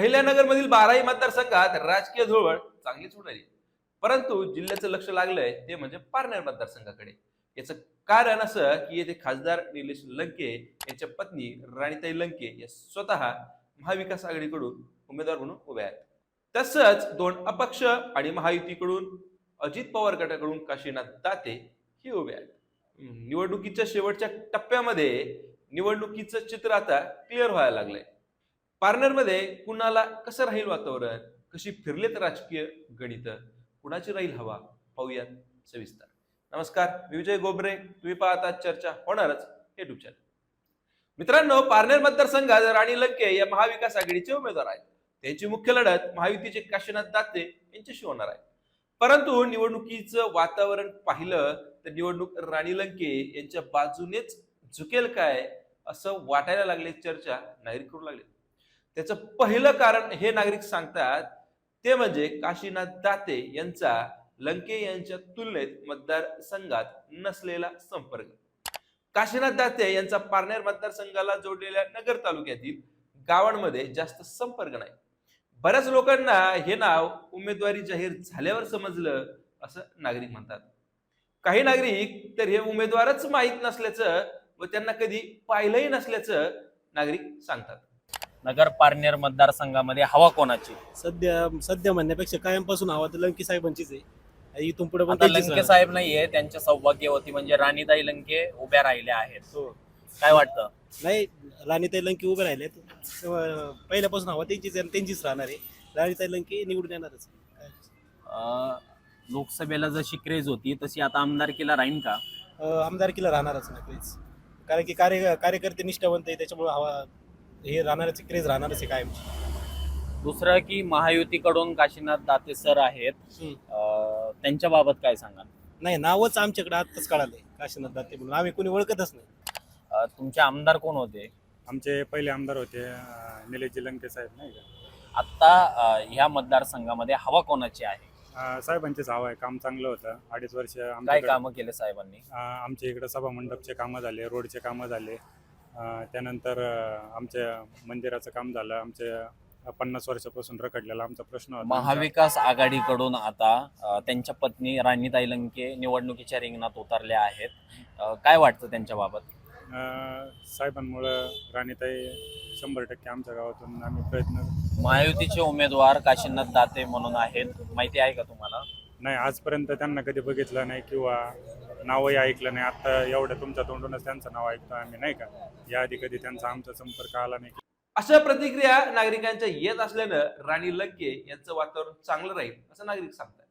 अहिल्यानगरमधील बाराही मतदारसंघात राजकीय धुळवड चांगलीच उडाली. परंतु जिल्ह्याचं लक्ष लागलंय ते म्हणजे पारनेर मतदारसंघाकडे. याचं कारण असं की येथे खासदार निलेश लंके यांच्या पत्नी राणीताई लंके या स्वतः महाविकास आघाडीकडून उमेदवार म्हणून उभ्या आहेत. तसंच दोन अपक्ष आणि महायुतीकडून अजित पवार गटाकडून काशीनाथ दाते ही उभे आहेत. निवडणुकीच्या शेवटच्या टप्प्यामध्ये निवडणुकीचं चित्र आता क्लिअर व्हायला लागलंय. पार्नरमध्ये कुणाला कसं राहील वातावरण? कशी फिरलेत राजकीय गणित? कुणाची राहील हवा? पाहूयात सविस्तर. नमस्कार मी विजय गोबरे. तुम्ही पाहता चर्चा होणारच युट्यूब चॅनल मित्रांनो पारनेर मतदारसंघात राणी लंके या महाविकास आघाडीचे उमेदवार आहेत त्यांची मुख्य लढत महायुतीचे काशीनाथ दाते यांच्याशी होणार आहे. परंतु निवडणुकीचं वातावरण पाहिलं तर निवडणूक राणी लंके यांच्या बाजूनेच झुकेल काय असं वाटायला लागले चर्चा नाहीर करू लागले. त्याचं पहिलं कारण हे नागरिक सांगतात ते म्हणजे काशीनाथ दाते यांचा लंके यांच्या तुलनेत मतदारसंघात नसलेला संपर्क. काशीनाथ दाते यांचा पारनेर मतदारसंघाला जोडलेल्या नगर तालुक्यातील गावांमध्ये जास्त संपर्क नाही. बऱ्याच लोकांना हे नाव उमेदवारी जाहीर झाल्यावर समजलं असं नागरिक म्हणतात. काही नागरिक तर हे उमेदवारच माहीत नसल्याचं व त्यांना कधी पाहिलंही नसल्याचं नागरिक सांगतात. नगर पारनेर मतदारसंघामध्ये हवा कोणाची? सध्या सध्या म्हणण्यापेक्षा कायमपासून हवा तर लंकी साहेबांचीच आहे. इथून पुढे पण आता त्यांचीच लंके राहणार. साहेब नाहीये त्यांच्या सौभाग्यवती म्हणजे राणीताई लंके उभ्या राहिल्या आहेत. हो. काय वाटतं? नाही राणीताई लंकी उभे राहिले पहिल्यापासून हवा त्यांचीच आहे आणि त्यांचीच राहणार आहे. राणीताई लंकी निवडून येणारच अं, लोकसभेला जशी क्रेज होती तशी आता आमदारकीला राहीन का? अं, आमदारकीला राहणारच नक्कीच कारण की कार्य कार्यकर्ते निष्ठावंत आहे त्याच्यामुळे हवा हे राहणारच क्रेज राहणारच आहे कायम दुसरं की महायुतीकडून काशीनाथ दाते सर आहेत हम्म. अं, त्यांच्या बाबत काय सांगाल? नाही नावच आमच्याकडे आत्ताच कळालंय काशीनाथ दाते म्हणून. आम्ही कोणी ओळखतच नाही. अं, तुमचे आमदार कोण होते? आमचे पहिले आमदार होते अं, निलेशजी लंके साहेब नाही का? आता अं, ह्या मतदारसंघामध्ये हवा कोणाची आहे? अं, साहेबांचेच हवं आहे काम चांगलं होतं अडीच वर्ष काय आमच्याकडे कामं केले साहेबांनी? अं, आमच्या इकडं सभा मंडपचे कामं झाले रोडचे कामं झाले. त्यानंतर आमच्या मंदिराचं काम झालं. आमचे पन्नास वर्षापासून रखडलेला आमचा प्रश्न होता. महाविकास आघाडीकडून आता त्यांच्या पत्नी राणीताई लंके निवडणुकीच्या रिंगणात उतरल्या आहेत. काय वाटतं त्यांच्या बाबत अं, साहेबांमुळं राणीताई शंभर टक्के आमच्या गावातून आम्ही प्रयत्न महायुतीचे उमेदवार काशीनाथ दाते म्हणून आहेत. माहिती आहे का तुम्हाला? नाही आजपर्यंत त्यांना कधी बघितलं नाही किंवा नावही ऐकलं नाही. आता एवढं तुमच्या तोंडूनच त्यांचं नाव ऐकतो आम्ही नाही का? याआधी कधी त्यांचा आमचा संपर्क आला नाही. अशा प्रतिक्रिया नागरिकांच्या येत असल्यानं राणी लग्गे यांचं वातावरण चांगलं राहील असं नागरिक सांगतात.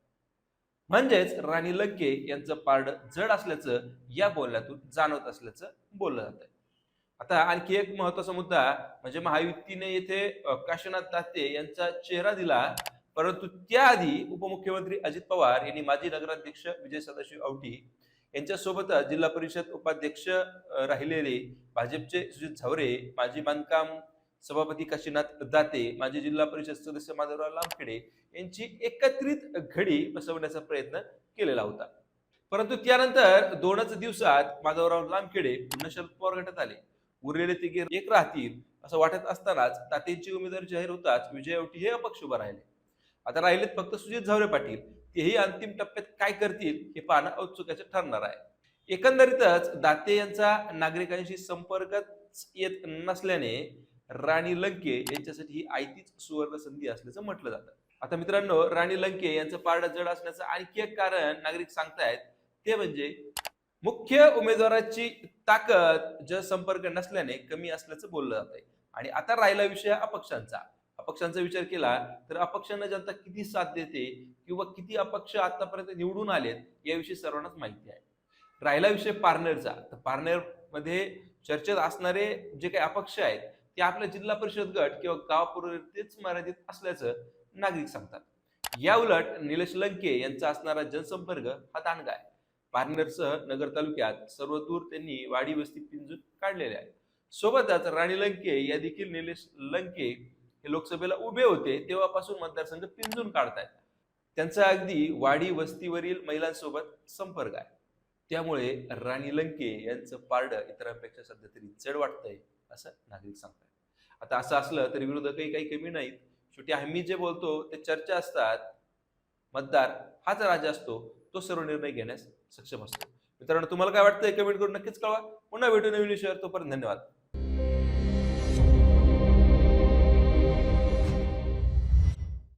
म्हणजेच राणी लग्गे यांचं पारड जड असल्याचं या बोलण्यातून जाणवत असल्याचं बोललं जात आता आणखी एक महत्त्वाचा मुद्दा म्हणजे महायुतीने येथे काशीनाथ दाते यांचा चेहरा दिला परंतु त्याआधी उपमुख्यमंत्री अजित पवार यांनी माजी नगराध्यक्ष विजय सदाशिव औटी यांच्यासोबतच जिल्हा परिषद उपाध्यक्ष राहिलेले भाजपचे सुजित झावरे माजी बांधकाम सभापती काशीनाथ दाते माजी जिल्हा परिषद सदस्य माधवराव लामखेडे यांची एकत्रित घडी बसवण्याचा प्रयत्न केलेला होता. परंतु त्यानंतर दोनच दिवसात माधवराव लामखेडे पुन्हा शरद पवार गटात आले. उरलेले तिघे एक राहतील असं वाटत असतानाच तातेंची उमेदवारी जाहीर होताच विजय हे अपक्ष उभा राहिले. आता राहिलेत फक्त सुजित झावरे पाटील. तेही अंतिम टप्प्यात काय करतील हे पाहणं औत्सुक्याचं ठरणार आहे. एकंदरीतच दाते यांचा नागरिकांशी संपर्कच येत नसल्याने राणी लंके यांच्यासाठी ही आयतीच सुवर्ण संधी असल्याचं म्हटलं जातं. आता मित्रांनो राणी लंके यांचं पारडं जड असण्याचं आणखी एक कारण नागरिक सांगतायत ते म्हणजे मुख्य उमेदवाराची ताकद जनसंपर्क नसल्याने कमी असल्याचं बोललं जात आहे आणि आता राहिला विषय अपक्षांचा. अपक्षांचा विचार केला तर अपक्षांना जनता किती साथ देते किंवा किती अपक्ष आतापर्यंत निवडून आलेत याविषयी सर्वांनाच माहिती आहे. राहिला विषय पार्नरचा. तर पारनेरमध्ये चर्चेत असणारे जे काही अपक्ष आहेत ते आपल्या जिल्हा परिषद गट किंवा गावापुरतेच मर्यादित असल्याचं नागरिक सांगतात. या उलट निलेश लंके यांचा असणारा जनसंपर्क हा दांडगा आहे. पार्नरसह नगर तालुक्यात सर्वदूर त्यांनी वाडी वस्ती पिंजून काढलेले आहे सोबतच राणी लंके या देखील निलेश लंके हे लोकसभेला उभे होते तेव्हापासून मतदारसंघ पिंजून काढतायत. त्यांचा अगदी वाडी वस्तीवरील महिलांसोबत संपर्क आहे. त्यामुळे राणी लंके यांचं पारडं इतरांपेक्षा सध्या तरी जड वाटतंय असं नागरिक सांगतात आता असं असलं तरी विरोधकही काही कमी नाहीत. शेवटी आम्ही जे बोलतो ते चर्चा असतात. मतदार हाच राजा असतो तो सर्व निर्णय घेण्यास सक्षम असतो. मित्रांनो तुम्हाला काय वाटतंय कमेंट करून नक्कीच कळवा. पुन्हा भेटू नवीन विषयावर तोपर्यंत धन्यवाद.